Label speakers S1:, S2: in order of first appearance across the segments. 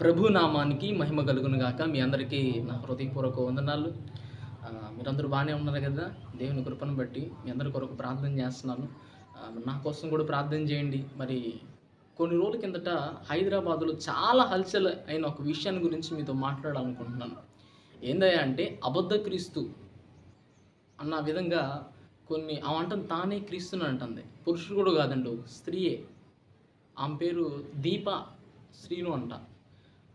S1: ప్రభు నామానికి మహిమ కలుగును గాక. మీ అందరికీ నా హృదయపూర్వక వందనాలు. మీరందరూ బాగానే ఉన్నారు కదా? దేవుని కృపను బట్టి మీ అందరి కొరకు ప్రార్థన చేస్తున్నాను. నా కోసం కూడా ప్రార్థన చేయండి. మరి కొన్ని రోజుల కిందట హైదరాబాద్లో చాలా హల్చల్ అయిన ఒక విషయాన్ని గురించి మీతో మాట్లాడాలనుకుంటున్నాను. ఏందయ్యా అంటే అబద్ధ క్రీస్తు అన్న విధంగా కొన్ని ఆ అంటం తానే క్రీస్తుని అంటుంది. పురుషుడు కూడా కాదండి స్త్రీయే. ఆమె పేరు దీప శ్రీను అంట.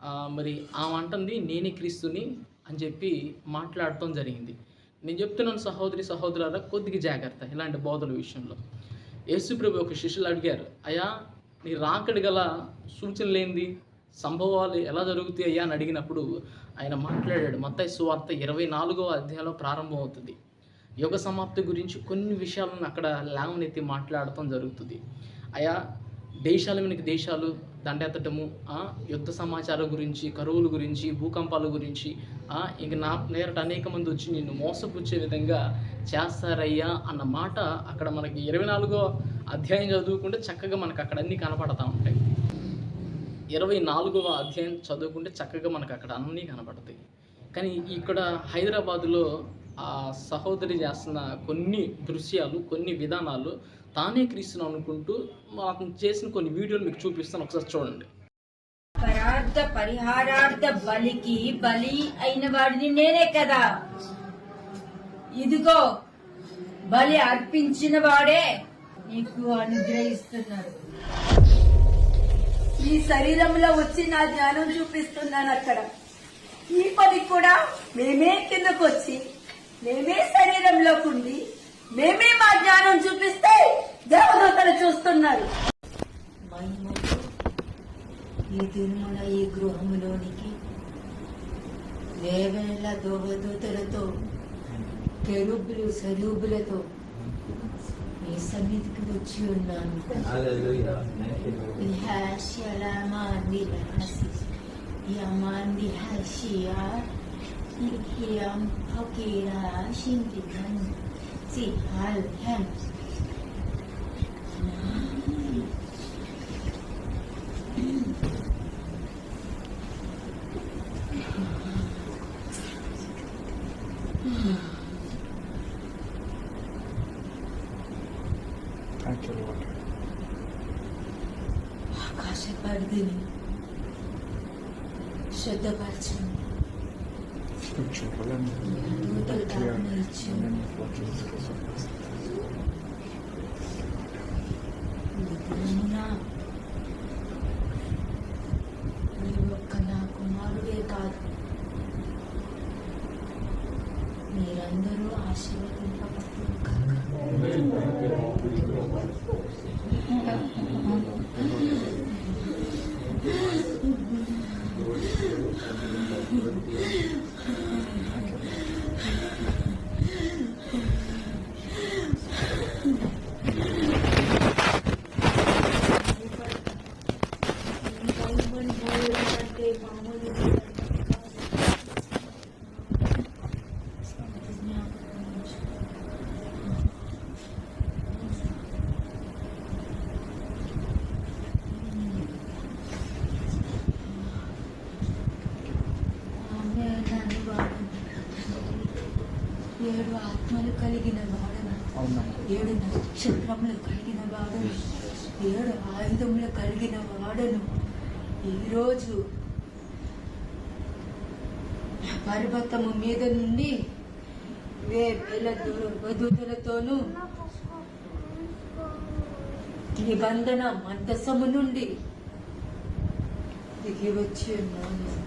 S1: మరి ఆమె అంటుంది నేనే క్రీస్తుని అని చెప్పి మాట్లాడటం జరిగింది. నేను చెప్తున్నాను సహోదరి సహోదరులారా కొద్దిగా జాగ్రత్త ఇలాంటి బోధల విషయంలో. యేసుప్రభు ఒక శిష్యులు అడిగారు అయ్యా నీ రాకడి గల సూచనలు ఏంది? సంభవాలు ఎలా జరుగుతాయి అయ్యా? అని అడిగినప్పుడు ఆయన మాట్లాడాడు మొత్తం సువార్త ఇరవై నాలుగో అధ్యాయంలో ప్రారంభమవుతుంది. యుగ సమాప్తి గురించి కొన్ని విషయాలను అక్కడ లేవనెత్తి మాట్లాడటం జరుగుతుంది. అయా దేశాల వెనుక దేశాలు దండెత్తటము ఆ, యుద్ధ సమాచారం గురించి కరువుల గురించి భూకంపాల గురించి ఆ, ఇంక నా నేరట అనేక మంది వచ్చి నిన్ను మోసపుచ్చే విధంగా చేస్తారయ్యా అన్న మాట అక్కడ మనకి ఇరవై నాలుగో అధ్యాయం చదువుకుంటే చక్కగా మనకు అక్కడ అన్నీ కనపడతా ఉంటాయి. ఇరవై నాలుగవ అధ్యాయం చదువుకుంటే చక్కగా మనకు అక్కడ అన్నీ కనపడతాయి. కానీ ఇక్కడ హైదరాబాదులో ఆ సహోదరి చేస్తున్న కొన్ని దృశ్యాలు కొన్ని విధానాలు తానే క్రీస్తును అనుకుంటూ మాకు చేసిన కొన్ని వీడియోలు మీకు చూపిస్తాను. ఒకసారి చూడండి.
S2: పరార్థ పరిహారార్థ బలికి బలి అయిన వాడిని నేనే కదా. ఇదిగో బలి అర్పించిన వాడే నీకు అనుగ్రహిస్తున్నాడు.
S3: ఈ శరీరంలో వచ్చి నా జ్ఞానం చూపిస్తున్నాను అక్కడ. ఈ పని కూడా మేమే కిందకు వచ్చి మేమే శరీరంలోకి ఉండి మేమే మా జ్ఞానం చూపి వస్తున్నారు
S2: మహిమతో ఈ తిరుమల ఈ గృహములోనికి వేవేళ్ల దోవదూతలతో కెరుబులు సరూబులతో ఈ సన్నిధికి వచ్చి ఉన్నాను Sial
S4: Hems you, Lord.
S2: ఆకాశ పరిధిని శుద్ధపరచండి
S4: Scripture, let me
S2: దూతలు
S4: clear
S2: దాన్ని
S4: in
S2: ఇచ్చి
S4: the name
S2: 만들어 하시는 바가 되니까. ఏడు ఆత్మలు కలిగిన వాడను. ఏడు నక్షత్రములు కలిగిన వాడను. ఏడు ఆయుధములు కలిగిన వాడను. ఈరోజు పర్వతము మీద నుండి వేల వధువులతోనూ నిబంధన మందసము నుండి దిగి వచ్చి ఉన్నాను.